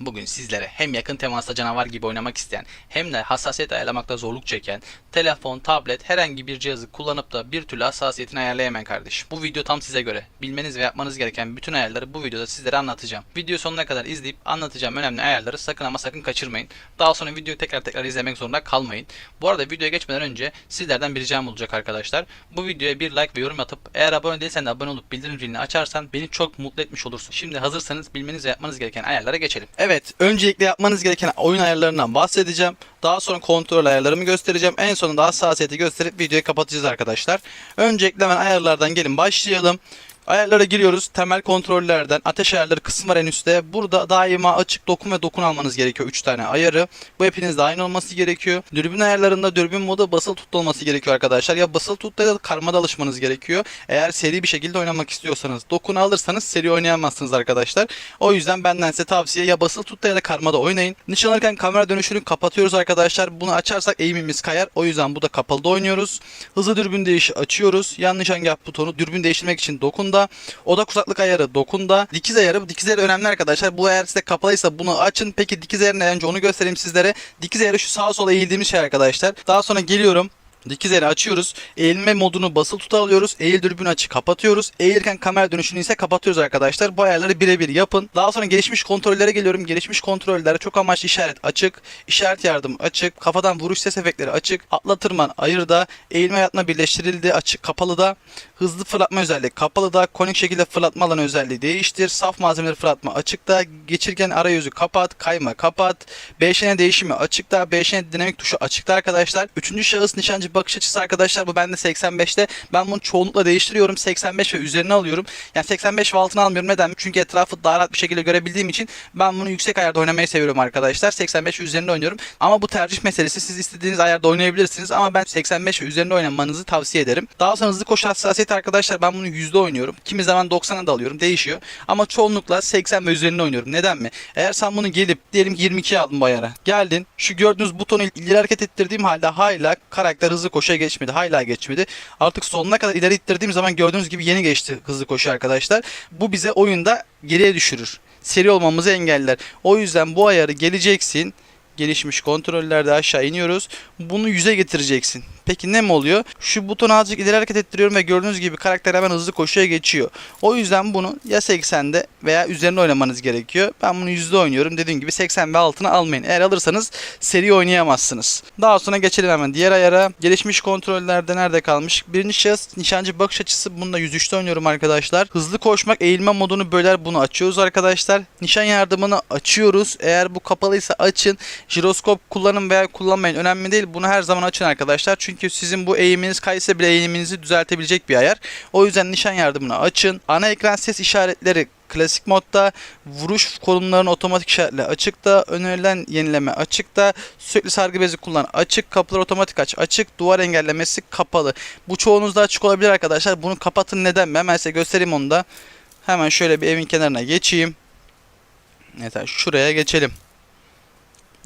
Bugün sizlere hem yakın temasta canavar gibi oynamak isteyen hem de hassasiyet ayarlamakta zorluk çeken telefon, tablet herhangi bir cihazı kullanıp da bir türlü hassasiyetini ayarlayamayan kardeş. Bu video tam size göre. Bilmeniz ve yapmanız gereken bütün ayarları bu videoda sizlere anlatacağım. Video sonuna kadar izleyip anlatacağım önemli ayarları sakın ama sakın kaçırmayın. Daha sonra videoyu tekrar tekrar izlemek zorunda kalmayın. Bu arada videoya geçmeden önce sizlerden bir ricam olacak arkadaşlar. Bu videoya bir like ve yorum atıp eğer abone değilsen de abone olup bildirim zilini açarsan beni çok mutlu etmiş olursun. Şimdi hazırsanız bilmeniz ve yapmanız gereken ayarlara geçelim. Evet, öncelikle yapmanız gereken oyun ayarlarından bahsedeceğim. Daha sonra kontrol ayarlarımı göstereceğim. En sonunda hassasiyeti gösterip videoyu kapatacağız arkadaşlar. Öncelikle hemen ayarlardan gelin başlayalım. Ayarlara giriyoruz. Temel kontrollerden ateş ayarları kısmı en üstte. Burada daima açık dokun ve dokun almanız gerekiyor 3 tane ayarı. Bu hepinizde aynı olması gerekiyor. Dürbün ayarlarında dürbün modu basılı tut olması gerekiyor arkadaşlar. Ya basılı tutta ya da karmada alışmanız gerekiyor. Eğer seri bir şekilde oynamak istiyorsanız. Dokunu alırsanız seri oynayamazsınız arkadaşlar. O yüzden benden size tavsiye ya basılı tutta ya da karmada oynayın. Nişan alırken kamera dönüşünü kapatıyoruz arkadaşlar. Bunu açarsak eğimimiz kayar. O yüzden bu da kapalıda oynuyoruz. Hızlı dürbün değişi açıyoruz. Yan nişangah butonu dürbün değiştirmek için dokunda. Odak uzaklık ayarı dokunda. Dikiz ayarı. Dikiz ayarı önemli arkadaşlar. Bu eğer size kapalıysa bunu açın. Peki dikiz ayarı ne? Önce onu göstereyim sizlere. Dikiz ayarı şu sağa sola eğildiğimiz şey arkadaşlar. Daha sonra geliyorum. Dikiz ayarı açıyoruz. Eğilme modunu basılı tuta alıyoruz. Eğil dürbünü açık kapatıyoruz. Eğilirken kamera dönüşünü ise kapatıyoruz arkadaşlar. Bu ayarları birebir yapın. Daha sonra gelişmiş kontrollere geliyorum. Gelişmiş kontrollerde çok amaçlı işaret açık. işaret yardım açık. Kafadan vuruş ses efektleri açık. Atla tırman ayırda. Eğilme yatma birleştirildi açık kapalı da. Hızlı fırlatma özelliği kapalı da. Konik şekilde fırlatma alanı özelliği değiştir. Saf malzemeleri fırlatma açıkta. Geçirken arayüzü kapat. Kayma kapat. BŞN değişimi açıkta. BŞN dinamik tuşu açıkta arkadaşlar. Üçüncü şahıs nişancı bakış açısı arkadaşlar bu bende 85'te. Ben bunu çoğunlukla değiştiriyorum. 85 ve üzerine alıyorum. Yani 85 ve altına almıyorum. Neden? Çünkü etrafı daha rahat bir şekilde görebildiğim için ben bunu yüksek ayarda oynamayı seviyorum arkadaşlar. 85 ve üzerinde oynuyorum. Ama bu tercih meselesi. Siz istediğiniz ayarda oynayabilirsiniz ama ben 85 ve üzerinde oynamanızı tavsiye ederim. Daha sonra hızlı koşu hassasiyeti arkadaşlar ben bunu yüzde oynuyorum. Kimi zaman 90'a da alıyorum. Değişiyor. Ama çoğunlukla 80 ve üzerinde oynuyorum. Neden mi? Eğer sen bunu gelip diyelim ki 22'ye aldın bu ayara. Geldin. Şu gördüğünüz butonu ileri hareket ettirdiğim halde hala karakter hızlı koşuya geçmedi. Hala geçmedi. Artık sonuna kadar ileri ittirdiğim zaman gördüğünüz gibi yeni geçti hızlı koşu arkadaşlar. Bu bize oyunda geriye düşürür. Seri olmamızı engeller. O yüzden bu ayarı geleceksin. Gelişmiş kontrollerde aşağı iniyoruz. Bunu yüze getireceksin. Peki ne mi oluyor? Şu butonu azıcık ileri hareket ettiriyorum ve gördüğünüz gibi karakter hemen hızlı koşuya geçiyor. O yüzden bunu ya 80'de veya üzerine oynamanız gerekiyor. Ben bunu yüzde oynuyorum. Dediğim gibi 80 ve altına almayın. Eğer alırsanız seri oynayamazsınız. Daha sonra geçelim hemen diğer ayara. Gelişmiş kontrollerde nerede kalmış? Birinci şahıs nişancı bakış açısı. Bunu da 103'te oynuyorum arkadaşlar. Hızlı koşmak eğilme modunu böler. Bunu açıyoruz arkadaşlar. Nişan yardımını açıyoruz. Eğer bu kapalıysa açın. Jiroskop kullanın veya kullanmayın. Önemli değil. Bunu her zaman açın arkadaşlar. Çünkü sizin bu eğiminiz kaysa bile eğiminizi düzeltebilecek bir ayar. O yüzden nişan yardımını açın. Ana ekran ses işaretleri klasik modda. Vuruş konumlarının otomatik işaretle açıkta. Önerilen yenileme açıkta. Sürekli sargı bezi kullan açık. Kapılar otomatik aç açık. Duvar engellemesi kapalı. Bu çoğunuzda açık olabilir arkadaşlar. Bunu kapatın. Neden? Ben size göstereyim onu da. Hemen şöyle bir evin kenarına geçeyim. Evet şuraya geçelim.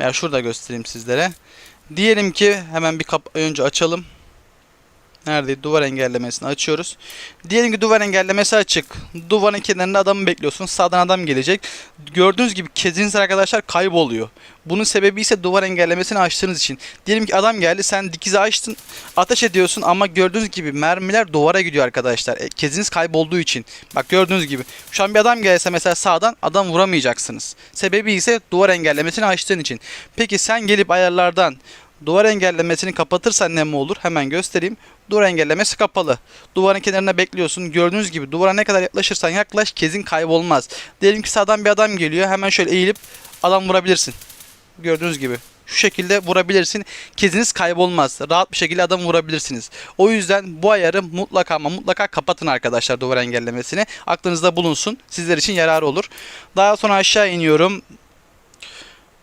Veya şurada göstereyim sizlere Diyelim ki hemen bir kap önce açalım. Nerede? Duvar engellemesini açıyoruz. Diyelim ki duvar engellemesi açık. Duvarın kenarında adamı bekliyorsun. Sağdan adam gelecek. Gördüğünüz gibi keziniz arkadaşlar kayboluyor. Bunun sebebi ise duvar engellemesini açtığınız için. Diyelim ki adam geldi sen dikizi açtın. Ateş ediyorsun ama gördüğünüz gibi mermiler duvara gidiyor arkadaşlar. E, keziniz kaybolduğu için. Bak gördüğünüz gibi. Şu an bir adam gelse mesela sağdan adam vuramayacaksınız. Sebebi ise duvar engellemesini açtığın için. Peki sen gelip ayarlardan Duvar engellemesini kapatırsan ne mi olur? Hemen göstereyim. Duvar engellemesi kapalı. Duvarın kenarına bekliyorsun. Gördüğünüz gibi duvara ne kadar yaklaşırsan yaklaş kezin kaybolmaz. Diyelim ki sağdan bir adam geliyor. Hemen şöyle eğilip adam vurabilirsin. Gördüğünüz gibi. Şu şekilde vurabilirsin. Keziniz kaybolmaz. Rahat bir şekilde adam vurabilirsiniz. O yüzden bu ayarı mutlaka ama mutlaka kapatın arkadaşlar duvar engellemesini. Aklınızda bulunsun. Sizler için yararı olur. Daha sonra aşağı iniyorum.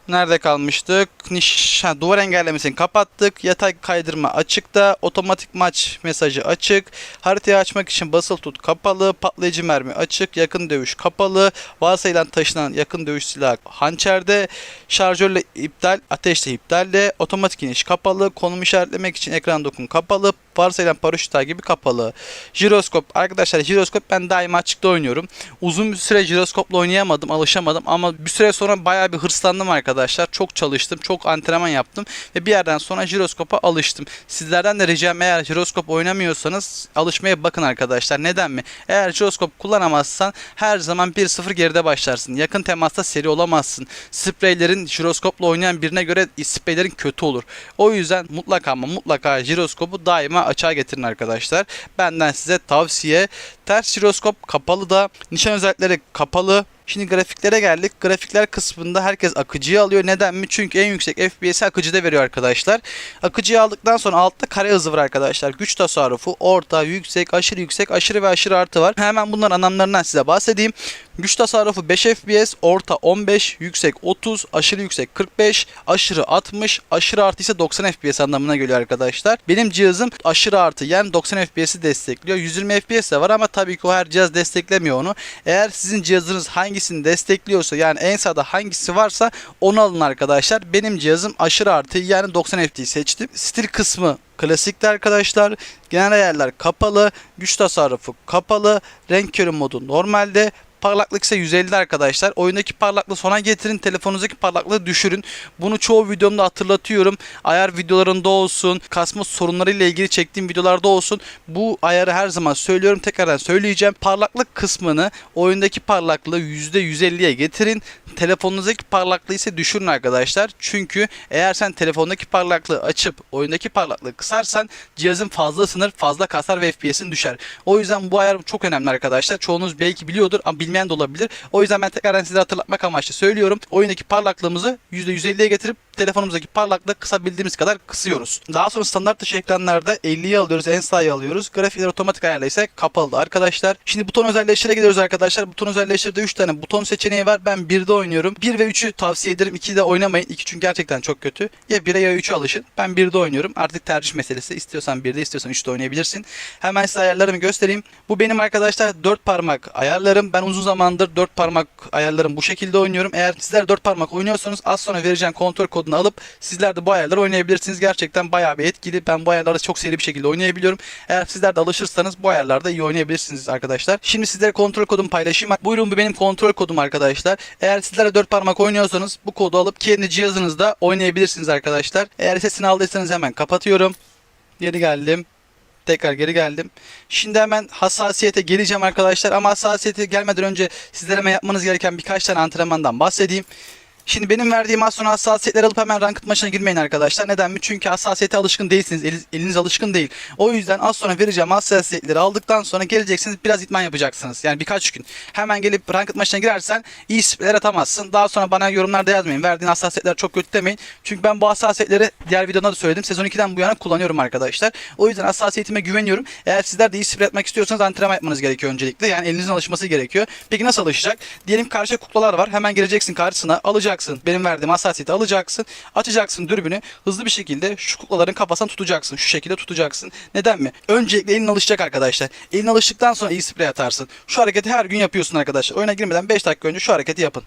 Nerede kalmıştık? Niş, ha, duvar engellemesini kapattık. Yatay kaydırma açıkta. Otomatik maç mesajı açık. Haritayı açmak için basılı tut kapalı. Patlayıcı mermi açık. Yakın dövüş kapalı. Varsayılan taşınan yakın dövüş silahı hançerde. Şarjörle iptal. Ateşle iptalle. Otomatik iniş kapalı. Konum işaretlemek için ekran dokun kapalı. Varsayılan paraşüt takibi kapalı. Jiroskop arkadaşlar jiroskop ben daima açıkta oynuyorum. Uzun bir süre jiroskopla oynayamadım, alışamadım ama bir süre sonra bayağı bir hırslandım arkadaşlar. Çok çalıştım, çok antrenman yaptım ve bir yerden sonra jiroskopa alıştım. Sizlerden de ricam eğer jiroskop oynamıyorsanız alışmaya bakın arkadaşlar. Neden mi? Eğer jiroskop kullanamazsan her zaman 1-0 geride başlarsın. Yakın temasta seri olamazsın. Spreylerin jiroskopla oynayan birine göre spreylerin kötü olur. O yüzden mutlaka ama mutlaka jiroskopu daima açığa getirin arkadaşlar. Benden size tavsiye. Ters jiroskop kapalı da nişan özellikleri kapalı. Şimdi grafiklere geldik. Grafikler kısmında herkes akıcıyı alıyor. Neden mi? Çünkü en yüksek FPS'i akıcıda veriyor arkadaşlar. Akıcıyı aldıktan sonra altta kare hızı var arkadaşlar. Güç tasarrufu, orta, yüksek, aşırı yüksek, aşırı ve aşırı artı var. Hemen bunların anlamlarından size bahsedeyim. Güç tasarrufu 5 FPS, orta 15, yüksek 30, aşırı yüksek 45, aşırı 60, aşırı artı ise 90 FPS anlamına geliyor arkadaşlar. Benim cihazım aşırı artı yani 90 FPS'i destekliyor. 120 FPS de var ama tabii ki o her cihaz desteklemiyor onu. Eğer sizin cihazınız hangisini destekliyorsa yani en sağda hangisi varsa onu alın arkadaşlar. Benim cihazım aşırı artı yani 90 FPS seçtim. Stil kısmı klasikte arkadaşlar. Genel ayarlar kapalı, güç tasarrufu kapalı, renk körü modu normalde, Parlaklık ise 150 arkadaşlar. Oyundaki parlaklığı sona getirin. Telefonunuzdaki parlaklığı düşürün. Bunu çoğu videomda hatırlatıyorum. Ayar videolarında olsun. Kasma sorunlarıyla ilgili çektiğim videolarda olsun. Bu ayarı her zaman söylüyorum. Tekrardan söyleyeceğim. Parlaklık kısmını oyundaki parlaklığı %150'ye getirin. Telefonunuzdaki parlaklığı ise düşürün arkadaşlar. Çünkü eğer sen telefondaki parlaklığı açıp oyundaki parlaklığı kısarsan cihazın fazla ısınır, fazla kasar ve FPS'in düşer. O yüzden bu ayar çok önemli arkadaşlar. Çoğunuz belki biliyordur ama bilmeyen de olabilir. O yüzden ben tekrardan size hatırlatmak amaçlı söylüyorum. Oyundaki parlaklığımızı %150'ye getirip telefonumuzdaki parlaklığı kısabildiğimiz kadar kısıyoruz. Daha sonra standart dışı ekranlarda 50'yi alıyoruz, en sağ'yı alıyoruz. Grafikler otomatik ayarla ise kapalı arkadaşlar. Şimdi buton özelleştire gidiyoruz arkadaşlar. Buton özelleştirde 3 tane buton seçeneği var. Ben 1'de oynuyorum. 1 ve 3'ü tavsiye ederim. 2'de oynamayın. 2 çünkü gerçekten çok kötü. Ya 1'e ya 3'e alışın. Ben 1'de oynuyorum. Artık tercih meselesi. İstiyorsan 1'de istiyorsan 3'te oynayabilirsin. Hemen size ayarlarımı göstereyim. Bu benim arkadaşlar 4 parmak ayarlarım. Ben uzun zamandır 4 parmak ayarlarım bu şekilde oynuyorum. Eğer sizler 4 parmak oynuyorsanız az sonra vereceğim kontrol kodunu alıp sizler de bu ayarları oynayabilirsiniz. Gerçekten bayağı bir etkili. Ben bu ayarlarda çok seri bir şekilde oynayabiliyorum. Eğer sizler de alışırsanız bu ayarlarda iyi oynayabilirsiniz arkadaşlar. Şimdi sizlere kontrol kodumu paylaşayım. Buyurun bu benim kontrol kodum arkadaşlar. Eğer sizler de 4 parmak oynuyorsanız bu kodu alıp kendi cihazınızda oynayabilirsiniz arkadaşlar. Eğer sesini aldıysanız hemen kapatıyorum. Geri geldim. Tekrar geri geldim. Şimdi hemen hassasiyete geleceğim arkadaşlar. Ama hassasiyete gelmeden önce sizlere yapmanız gereken birkaç tane antrenmandan bahsedeyim. Şimdi benim verdiğim az sonra hassasiyetleri alıp hemen ranked maçına girmeyin arkadaşlar. Neden mi? Çünkü hassasiyete alışkın değilsiniz. Eliniz, eliniz alışkın değil. O yüzden az sonra vereceğim hassasiyetleri aldıktan sonra geleceksiniz biraz itman yapacaksınız. Yani birkaç gün. Hemen gelip ranked maçına girersen iyi spreyler atamazsın. Daha sonra bana yorumlarda yazmayın. Verdiğin hassasiyetler çok kötü demeyin. Çünkü ben bu hassasiyetleri diğer videoda da söyledim. Sezon 2'den bu yana kullanıyorum arkadaşlar. O yüzden hassasiyetime güveniyorum. Eğer sizler de iyi sprey atmak istiyorsanız antrenman yapmanız gerekiyor öncelikle. Yani elinizin alışması gerekiyor. Peki nasıl alışacak? Diyelim karşı kuklalar var. Hemen geleceksin karşısına alacaksın. Benim verdiğim hassasiyeti alacaksın. Açacaksın dürbünü. Hızlı bir şekilde şu kuklaların kafasına tutacaksın. Şu şekilde tutacaksın. Neden mi? Öncelikle elin alışacak arkadaşlar. Elin alıştıktan sonra iyi sprey atarsın. Şu hareketi her gün yapıyorsun arkadaşlar. Oyuna girmeden 5 dakika önce şu hareketi yapın.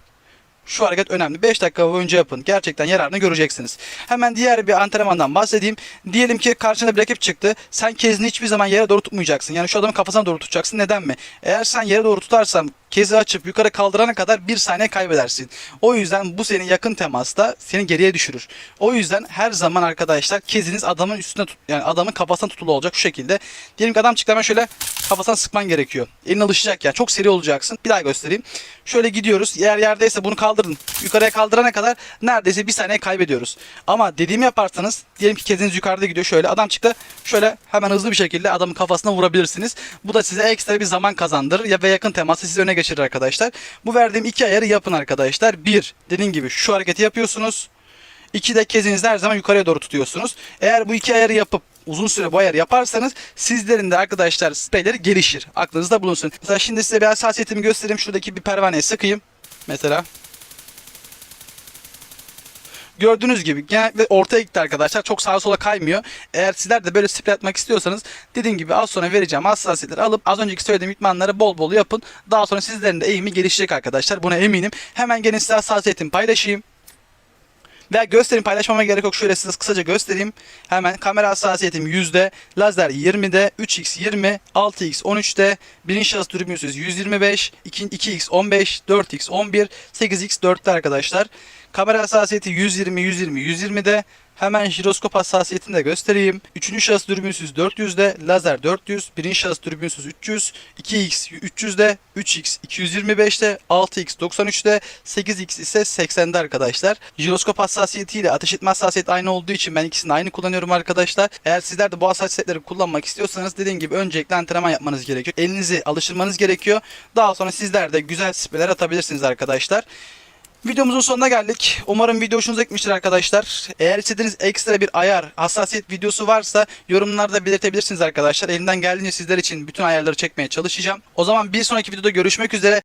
Şu hareket önemli. 5 dakika boyunca yapın. Gerçekten yararını göreceksiniz. Hemen diğer bir antrenmandan bahsedeyim. Diyelim ki karşına bir rakip çıktı. Sen kezini hiçbir zaman yere doğru tutmayacaksın. Yani şu adamın kafasına doğru tutacaksın. Neden mi? Eğer sen yere doğru tutarsan kezi açıp yukarı kaldırana kadar bir saniye kaybedersin. O yüzden bu seni yakın temasta seni geriye düşürür. O yüzden her zaman arkadaşlar keziniz adamın üstüne tut yani adamın kafasına tutulu olacak şu şekilde. Diyelim ki adam çıktı hemen şöyle kafasına sıkman gerekiyor. Elin alışacak yani çok seri olacaksın. Bir daha göstereyim. Şöyle gidiyoruz. Eğer yerdeyse bunu kaldırın. Yukarıya kaldırana kadar neredeyse bir saniye kaybediyoruz. Ama dediğimi yaparsanız diyelim ki keziniz yukarıda gidiyor şöyle adam çıktı. Şöyle hemen hızlı bir şekilde adamın kafasına vurabilirsiniz. Bu da size ekstra bir zaman kazandırır ya ve yakın teması sizi öne geçirir arkadaşlar. Bu verdiğim iki ayarı yapın arkadaşlar. Bir, dediğim gibi şu hareketi yapıyorsunuz. İki de kezinizi her zaman yukarıya doğru tutuyorsunuz. Eğer bu iki ayarı yapıp uzun süre bu ayarı yaparsanız sizlerin de arkadaşlar spreyleri gelişir. Aklınızda bulunsun. Mesela şimdi size bir hassasiyetimi göstereyim. Şuradaki bir pervaneye sıkayım. Mesela. Gördüğünüz gibi genellikle ortaya gitti arkadaşlar. Çok sağa sola kaymıyor. Eğer sizler de böyle sprey atmak istiyorsanız dediğim gibi az sonra vereceğim hassasiyetleri alıp az önceki söylediğim itmanları bol bol yapın. Daha sonra sizlerin de eğimi gelişecek arkadaşlar. Buna eminim. Hemen gelin size hassasiyetimi paylaşayım. Veya göstereyim paylaşmama gerek yok. Şöyle size kısaca göstereyim. Hemen kamera hassasiyetim yüzde, lazer 20'de, 3x 20, 6x 13'te, birinci şahıs dürbünsüz 125, 2, 2x 15, 4x 11, 8x 4'te arkadaşlar. Kamera hassasiyeti 120, 120, 120'de. Hemen jiroskop hassasiyetini de göstereyim. Üçüncü şahıs dürbünsüz 400'de, lazer 400, birinci şahıs dürbünsüz 300, 2x 300'de, 3x 225'te, 6x 93'te, 8x ise 80'de arkadaşlar. Jiroskop hassasiyetiyle ateş etme hassasiyeti aynı olduğu için ben ikisini aynı kullanıyorum arkadaşlar. Eğer sizler de bu hassasiyetleri kullanmak istiyorsanız dediğim gibi öncelikle antrenman yapmanız gerekiyor. Elinizi alıştırmanız gerekiyor. Daha sonra sizler de güzel spreler atabilirsiniz arkadaşlar. Videomuzun sonuna geldik. Umarım video hoşunuza gitmiştir arkadaşlar. Eğer istediğiniz ekstra bir ayar, hassasiyet videosu varsa yorumlarda belirtebilirsiniz arkadaşlar. Elimden geldiğince sizler için bütün ayarları çekmeye çalışacağım. O zaman bir sonraki videoda görüşmek üzere.